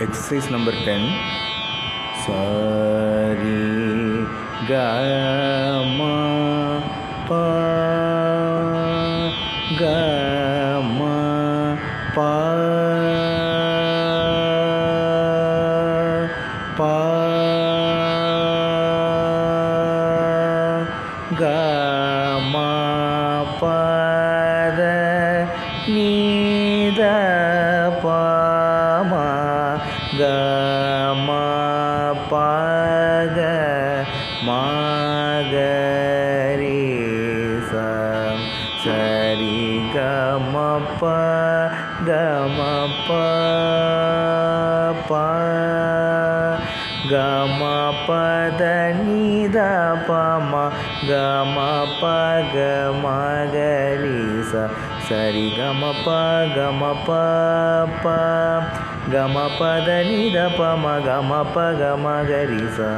Exercise number 10. Sari ga ma pa ga ma pa pa ga ma pa da ni da pa ma மா பாக மாகரி some சரி கம ப கம ப ப கம பத நித பம கம ப கமகரி ச சரி கமப கமப கமபத நித பம கமப கமகரிசா